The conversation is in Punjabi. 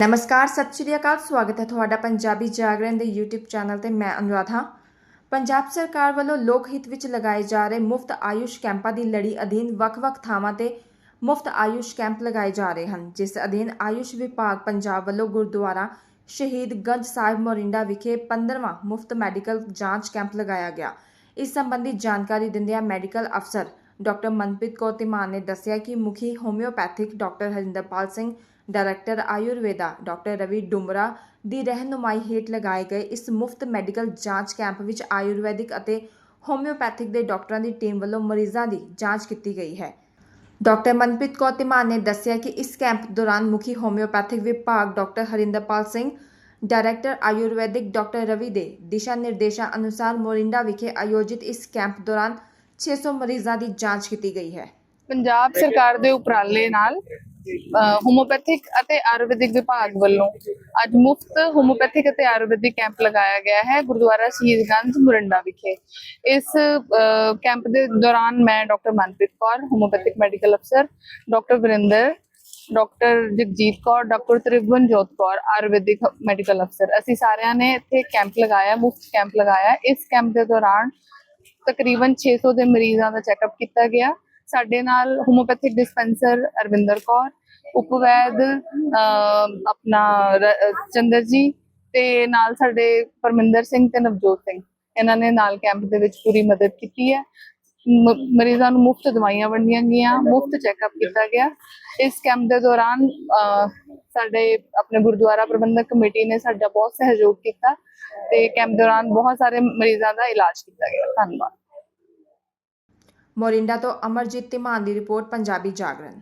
ਨਮਸਕਾਰ, ਸਤਿ ਸ਼੍ਰੀ ਅਕਾਲ, ਸਵਾਗਤ ਹੈ ਤੁਹਾਡਾ ਪੰਜਾਬੀ ਜਾਗਰਣ ਦੇ YouTube ਚੈਨਲ ਤੇ, ਮੈਂ ਅਨੁਰਾਧ। ਹਾਂ ਪੰਜਾਬ ਸਰਕਾਰ ਵੱਲੋਂ ਲੋਕ ਹਿੱਤ ਵਿੱਚ ਲਗਾਏ ਜਾ ਰਹੇ ਮੁਫਤ ਆਯੁਸ਼ ਕੈਂਪਾਂ ਦੀ ਲੜੀ ਅਧੀਨ ਵੱਖ-ਵੱਖ ਥਾਵਾਂ ਤੇ ਮੁਫਤ ਆਯੁਸ਼ ਕੈਂਪ ਲਗਾਏ ਜਾ ਰਹੇ ਹਨ, ਜਿਸ ਅਧੀਨ ਆਯੁਸ਼ ਵਿਭਾਗ ਪੰਜਾਬ ਵੱਲੋਂ ਗੁਰਦੁਆਰਾ ਸ਼ਹੀਦ ਗੰਜ ਸਾਹਿਬ ਮੋਰਿੰਡਾ ਵਿਖੇ 15ਵਾਂ ਮੁਫਤ ਮੈਡੀਕਲ ਜਾਂਚ ਕੈਂਪ ਲਗਾਇਆ ਗਿਆ। ਇਸ ਸੰਬੰਧੀ ਜਾਣਕਾਰੀ ਦਿੰਦਿਆਂ ਮੈਡੀਕਲ ਅਫਸਰ ਡਾਕਟਰ ਮਨਪ੍ਰੀਤ ਕੌਰ ਧੀਮਾਨ ਨੇ ਦੱਸਿਆ ਕਿ ਮੁਖੀ homeopathic doctor Harinderpal Singh director Ayurveda doctor Ravi Dumra ਦੀ ਰਹਿਨੁਮਾਈ ਹੇਠ ਲਗਾਏ ਗਏ ਇਸ ਮੁਫਤ ਮੈਡੀਕਲ ਜਾਂਚ ਕੈਂਪ ਵਿੱਚ ਆਯੁਰਵੈਦਿਕ ਅਤੇ ਹੋਮਿਓਪੈਥਿਕ ਦੇ ਡਾਕਟਰਾਂ ਦੀ ਟੀਮ ਵੱਲੋਂ ਮਰੀਜ਼ਾਂ ਦੀ ਜਾਂਚ ਕੀਤੀ ਗਈ ਹੈ। ਡਾਕਟਰ ਮਨਪ੍ਰੀਤ ਕੌਰ ਧੀਮਾਨ ਨੇ ਦੱਸਿਆ ਕਿ ਇਸ ਕੈਂਪ ਦੌਰਾਨ ਮੁਖੀ ਹੋਮਿਓਪੈਥਿਕ ਵਿਭਾਗ doctor Harinderpal Singh, director Ayurvedic doctor Ravi ਦੇ ਦਿਸ਼ਾ ਨਿਰਦੇਸ਼ਾਂ ਅਨੁਸਾਰ ਮੋਰਿੰਡਾ ਵਿਖੇ ਆਯੋਜਿਤ ਇਸ ਕੈਂਪ ਦੌਰਾਨ 600 ਮਰੀਜ਼ਾਂ ਦੀ ਜਾਂਚ ਕੀਤੀ ਗਈ ਹੈ। ਪੰਜਾਬ ਸਰਕਾਰ ਦੇ ਉਪਰਾਲੇ ਨਾਲ ਹੋਮੋਪੈਥਿਕ ਅਤੇ ਆਯੁਰਵੈਦਿਕ ਵਿਭਾਗ ਵੱਲੋਂ ਅੱਜ ਮੁਫਤ ਹੋਮੋਪੈਥਿਕ ਅਤੇ ਆਯੁਰਵੈਦਿਕ ਕੈਂਪ ਲਗਾਇਆ ਗਿਆ ਹੈ ਗੁਰਦੁਆਰਾ ਸ਼ਹੀਦਗੰਜ ਮੁਰੰਡਾ ਵਿਖੇ। ਇਸ ਕੈਂਪ ਦੇ ਦੌਰਾਨ ਮੈਂ doctor Manpreet Kaur homeopathic medical ਅਫਸਰ doctor Varinder, doctor Jagjit Kaur, doctor Tribhuvan Jot Kaur, Ayurvedic medical ਅਫਸਰ ਅਸੀਂ ਸਾਰਿਆਂ ਨੇ ਇੱਥੇ ਕੈਂਪ ਲਗਾਇਆ, ਮੁਫਤ ਕੈਂਪ ਲਗਾਇਆ। ਇਸ ਕੈਂਪ ਦੇ ਦੌਰਾਨ ਤਕਰੀਬਨ 600 ਦੇ ਮਰੀਜ਼ਾਂ ਦਾ ਚੈੱਕਅਪ ਕੀਤਾ ਗਿਆ। ਸਾਡੇ ਨਾਲ ਹੋਮੋਪੈਥਿਕ ਡਿਸਪੈਂਸਰ ਅਰਵਿੰਦਰ ਕੌਰ, ਉਪਵੈਦ ਆਪਣਾ ਚੰਦਰ ਜੀ ਤੇ ਨਾਲ ਸਾਡੇ ਪਰਮਿੰਦਰ ਸਿੰਘ ਤੇ ਨਵਜੋਤ ਸਿੰਘ। ਇਹਨਾਂ ਨੇ ਨਾਲ ਕੈਂਪ ਦੇ ਵਿੱਚ ਪੂਰੀ ਮਦਦ ਕੀਤੀ ਹੈ। ਮ- ਮਰੀਜ਼ਾਂ ਨੂੰ ਮੁਫਤ ਦਵਾਈਆਂ ਵੰਡੀਆਂ ਗਈਆਂ, ਮੁਫਤ ਚੈੱਕਅਪ ਕੀਤਾ ਗਿਆ। ਇਸ ਕੈਂਪ ਦੇ ਦੌਰਾਨ ਸਾਡੇ ਆਪਣੇ ਗੁਰਦੁਆਰਾ ਪ੍ਰਬੰਧਕ ਕਮੇਟੀ ਨੇ ਸਾਡਾ ਬਹੁਤ ਸਹਿਯੋਗ ਕੀਤਾ ਤੇ ਕੈਂਪ ਦੌਰਾਨ ਬਹੁਤ ਸਾਰੇ ਮਰੀਜ਼ਾਂ ਦਾ ਇਲਾਜ ਕੀਤਾ ਗਿਆ। ਧੰਨਵਾਦ। ਮੋਰਿੰਡਾ ਤੋਂ ਅਮਰਜੀਤ ਧੀਮਾਨ ਦੀ ਰਿਪੋਰਟ ਪੰਜਾਬੀ ਜਾਗਰਣ।